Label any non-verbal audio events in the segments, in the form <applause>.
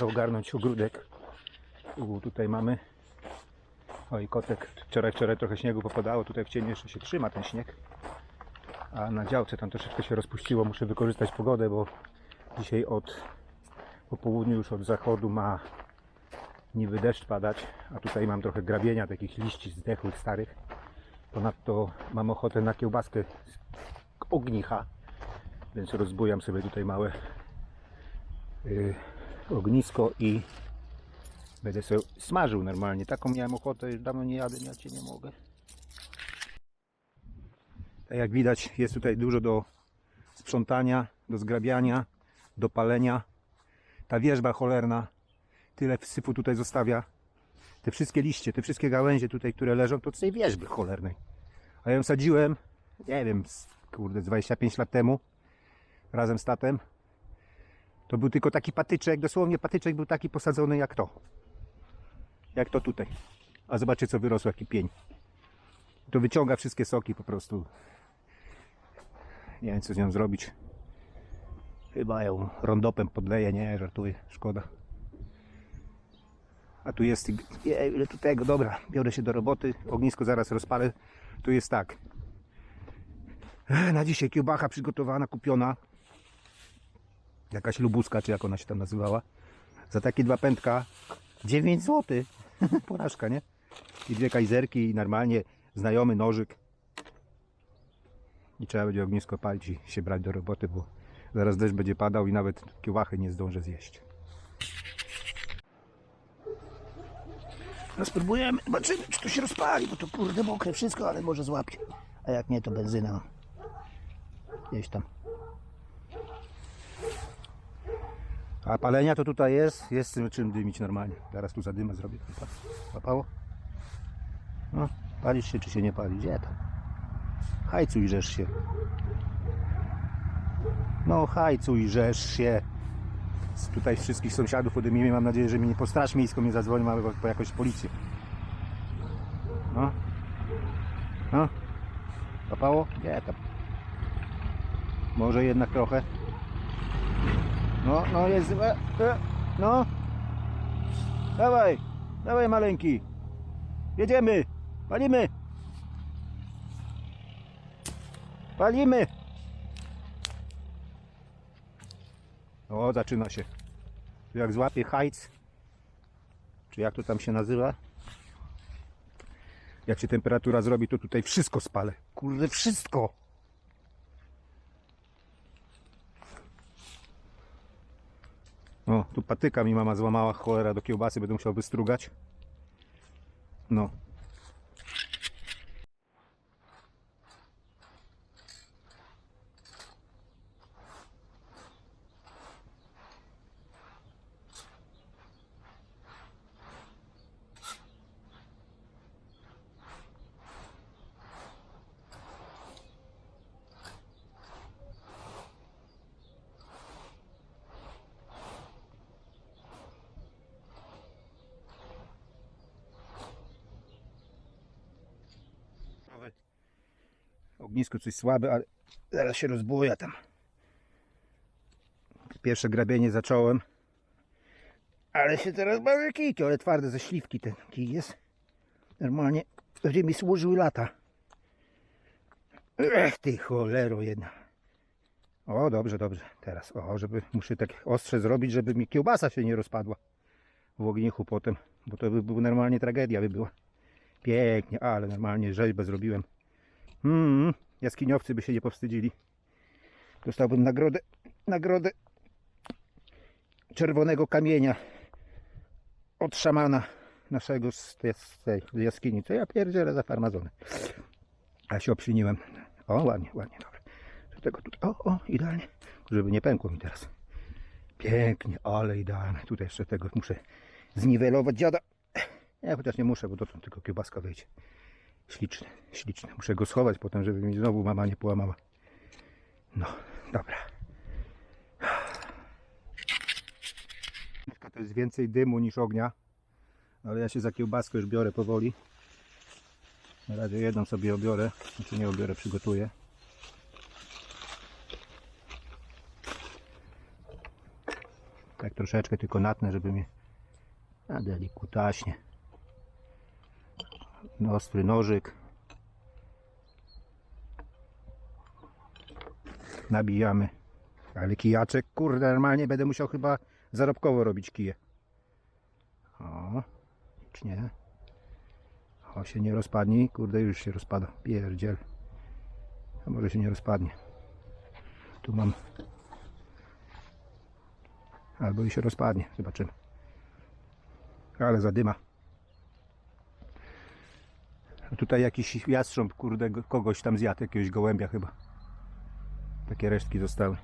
trochę ogarnąć ogródek. U, tutaj mamy. Oj, kotek. Wczoraj, wczoraj trochę śniegu popadało. Tutaj w cieniu jeszcze się trzyma ten śnieg. A na działce tam troszeczkę się rozpuściło. Muszę wykorzystać pogodę, bo dzisiaj od po południu już od zachodu ma niby deszcz padać, a tutaj mam trochę grabienia takich liści zdechłych, starych. Ponadto mam ochotę na kiełbaskę z ognicha, więc rozbujam sobie tutaj małe y, ognisko i będę sobie smażył normalnie. Taką miałem ochotę, już dawno nie jadę, ja cię nie mogę. Tak jak widać, jest tutaj dużo do sprzątania, do zgrabiania, do palenia. Ta wierzba cholerna tyle wsypu tutaj zostawia. Te wszystkie liście, te wszystkie gałęzie tutaj, które leżą, to z tej wierzby cholernej. A ja ją sadziłem, nie wiem, kurde, z 25 lat temu, razem z tatem. To był tylko taki patyczek, dosłownie patyczek był taki posadzony jak to. Jak to tutaj. A zobaczcie co wyrosło, jaki pień. To wyciąga wszystkie soki po prostu. Nie wiem co z nią zrobić. Chyba ją rondopem podleję, nie, żartuję, szkoda. A tu jest, je, ile tu tego, dobra, biorę się do roboty, ognisko zaraz rozpalę. Tu jest tak. Na dzisiaj kiełbacha przygotowana, kupiona. Jakaś lubuska, czy jak ona się tam nazywała. Za takie dwa pędka 9 zł. Porażka, nie? I dwie kajzerki i normalnie znajomy nożyk. I trzeba będzie ognisko palić i się brać do roboty, bo zaraz deszcz będzie padał i nawet kiełbachy nie zdążę zjeść. No spróbujemy, zobaczymy czy to się rozpali, bo to kurde mokre wszystko, ale może złapie. A jak nie, to benzyna. Gdzieś tam. A palenia to tutaj jest, jest czym- dymić normalnie. Zaraz tu zadymę zrobię. Łapało? No, palisz się czy się nie pali? Gdzie tam? Hajcuj, żesz się. No, hajcuj, żesz się. Z tutaj wszystkich sąsiadów odejmijmy. Mam nadzieję, że mi nie po straż miejską nie zadzwoni, mamy po jakąś policję. No. No. Łapało? Nie, tam. Może jednak trochę. No, no jest. E, e, no. Dawaj, dawaj maleńki. Jedziemy. Palimy. Palimy. O, zaczyna się. Tu Jak złapie hajc, czy jak to tam się nazywa, jak się temperatura zrobi, to tutaj wszystko spalę. Kurde, wszystko. O, tu patyka mi mama złamała, cholera, do kiełbasy będę musiał wystrugać. No. Ognisko coś słabe, ale zaraz się rozbuja tam. Pierwsze grabienie zacząłem. Ale się teraz bawię kijki, ale twarde ze śliwki ten kij jest. Normalnie będzie mi służył lata. Ech ty cholero jedna. O, dobrze, dobrze. Teraz, o, żeby, muszę tak ostrze zrobić, żeby mi kiełbasa się nie rozpadła w ognichu potem, bo to by była normalnie tragedia by była. Pięknie, ale normalnie rzeźbę zrobiłem. Mm, jaskiniowcy by się nie powstydzili. Dostałbym nagrodę, nagrodę czerwonego kamienia od szamana naszego z tej, z tej jaskini. Co ja pierdzielę za farmazony. A się obszyniłem. O, ładnie, ładnie, dobra. Do tego tutaj, o, o, idealnie. Żeby nie pękło mi teraz. Pięknie, ale idealnie. Tutaj jeszcze tego muszę zniwelować dziada. Ja chociaż nie muszę, bo dotąd tylko kiełbaska wyjdzie. Śliczny, śliczny. Muszę go schować potem, żeby mi znowu mama nie połamała. No, dobra. To jest więcej dymu niż ognia. Ale ja się za kiełbaskę już biorę powoli. Na razie jedną sobie obiorę. Znaczy nie obiorę, przygotuję. To troszeczkę tylko natnę, żeby mnie a delikutaśnie. Ostry nożyk. Nabijamy. Ale kijaczek, kurde, normalnie będę musiał chyba zarobkowo robić kije. O, czy nie? O, się nie rozpadnie. Kurde, już się rozpada. Pierdziel. A może się nie rozpadnie. Tu mam. Albo i się rozpadnie. Zobaczymy. Ale zadyma. Tutaj jakiś jastrząb, kurde, go- kogoś tam zjadł, jakiegoś gołębia chyba. Takie resztki zostały.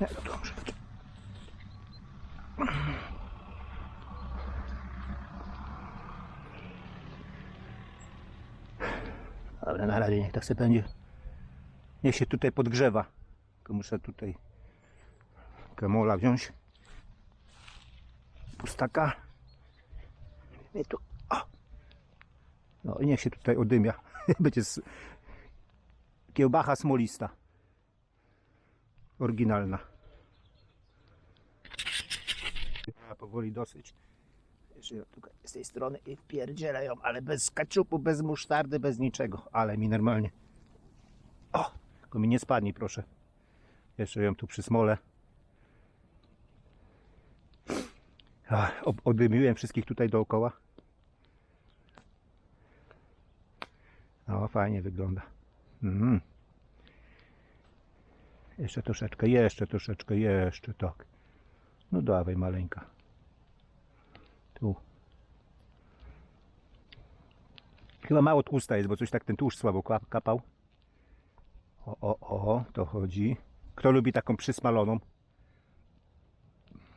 Nie, no dobrze. Ale na razie niech tak sobie będzie. Niech się tutaj podgrzewa. Tylko muszę tutaj kremola wziąć. Pustaka. I tu. O. No i niech się tutaj odymia. <laughs> Będzie s- kiełbacha smolista. Oryginalna. Powoli dosyć. Z tej strony i wpierdzielę ją, ale bez kaczupu, bez musztardy, bez niczego. Ale mi normalnie. O! Tylko mi nie spadnie, proszę. Jeszcze ją tu przysmolę. Ach, Odymiłem wszystkich tutaj dookoła. No, fajnie wygląda. Mm. Jeszcze troszeczkę, jeszcze troszeczkę, jeszcze tak. No dawaj maleńka. Tu. Chyba mało tłusta jest, bo coś tak ten tłuszcz słabo kap- kapał. O, o, o, to chodzi. Kto lubi taką przysmaloną?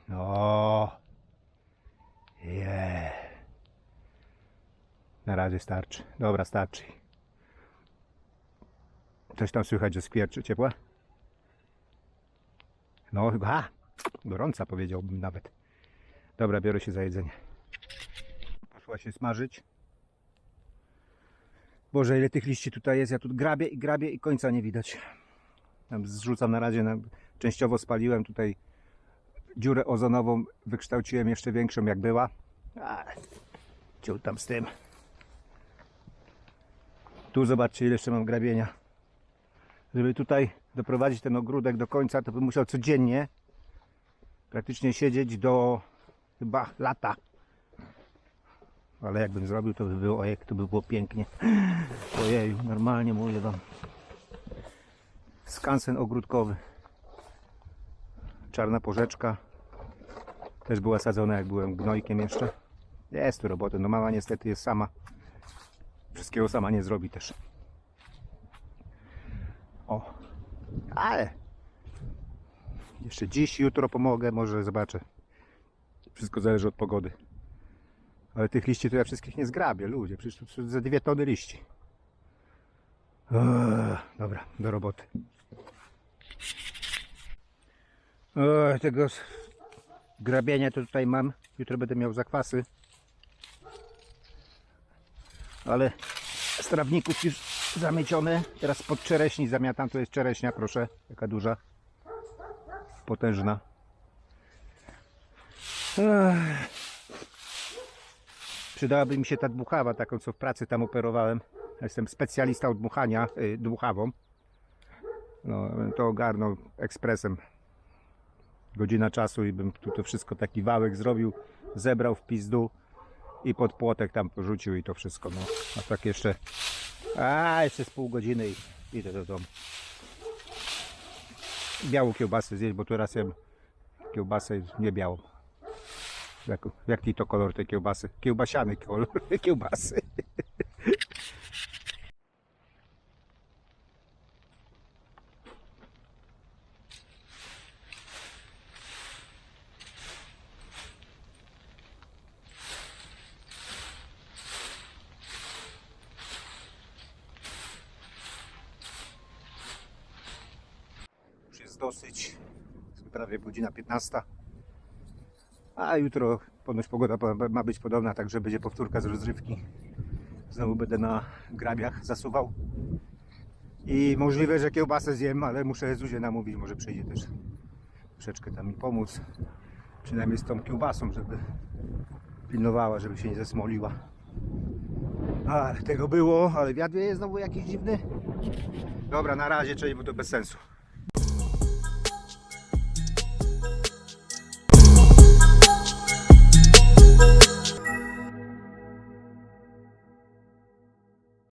No. Je. Na razie starczy. Dobra, starczy. Coś tam słychać, że skwierczy ciepła? No, a, gorąca powiedziałbym nawet. Dobra, biorę się za jedzenie. Poszła się smażyć. Boże, ile tych liści tutaj jest. Ja tu grabię i grabię i końca nie widać. Zrzucam na razie, częściowo spaliłem tutaj dziurę ozonową, wykształciłem jeszcze większą jak była. A, tam z tym. Tu zobaczcie ile jeszcze mam grabienia. Żeby tutaj doprowadzić ten ogródek do końca, to bym musiał codziennie praktycznie siedzieć do chyba lata. Ale jakbym zrobił, to by było, ojej, to by było pięknie. Ojeju, normalnie mówię wam. Skansen ogródkowy. Czarna porzeczka. Też była sadzona, jak byłem gnojkiem jeszcze. Jest tu roboty. No mama niestety jest sama. Wszystkiego sama nie zrobi też. O. Ale. Jeszcze dziś, jutro pomogę, może zobaczę. Wszystko zależy od pogody. Ale tych liści to ja wszystkich nie zgrabię, ludzie. Przecież są ze dwie tony liści. Eee, dobra, do roboty. Tego grabienia to tutaj mam. Jutro będę miał zakwasy. Ale z trawników już zamiecione. Teraz pod czereśni zamiatam. To jest czereśnia, proszę. Jaka duża. Potężna. Ech. Przydałaby mi się ta dmuchawa, taką co w pracy tam operowałem. Jestem specjalista od dmuchania y, dmuchawą. No, to ogarnął ekspresem. Godzina czasu i bym tu to wszystko taki wałek zrobił, zebrał w pizdu i pod płotek tam porzucił i to wszystko. No. A tak jeszcze. A jeszcze z pół godziny i idę do domu. Białą kiełbasę zjeść, bo tu raz jem kiełbasę nie białą. Jak, jaki to kolor tej kiełbasy? Kiełbasiany kolor <laughs> kiełbasy. Już jest dosyć. Jest prawie godzina 15. A jutro ponoć pogoda ma- być podobna, także będzie powtórka z rozrywki. Znowu będę na grabiach zasuwał. I możliwe, że kiełbasę zjem, ale muszę Zuzię namówić, może przyjdzie też troszeczkę tam mi pomóc. Przynajmniej z tą kiełbasą, żeby pilnowała, żeby się nie zesmoliła. A, tego było, ale wiatr wieje znowu jakiś dziwny. Dobra, na razie, czyli bo to bez sensu.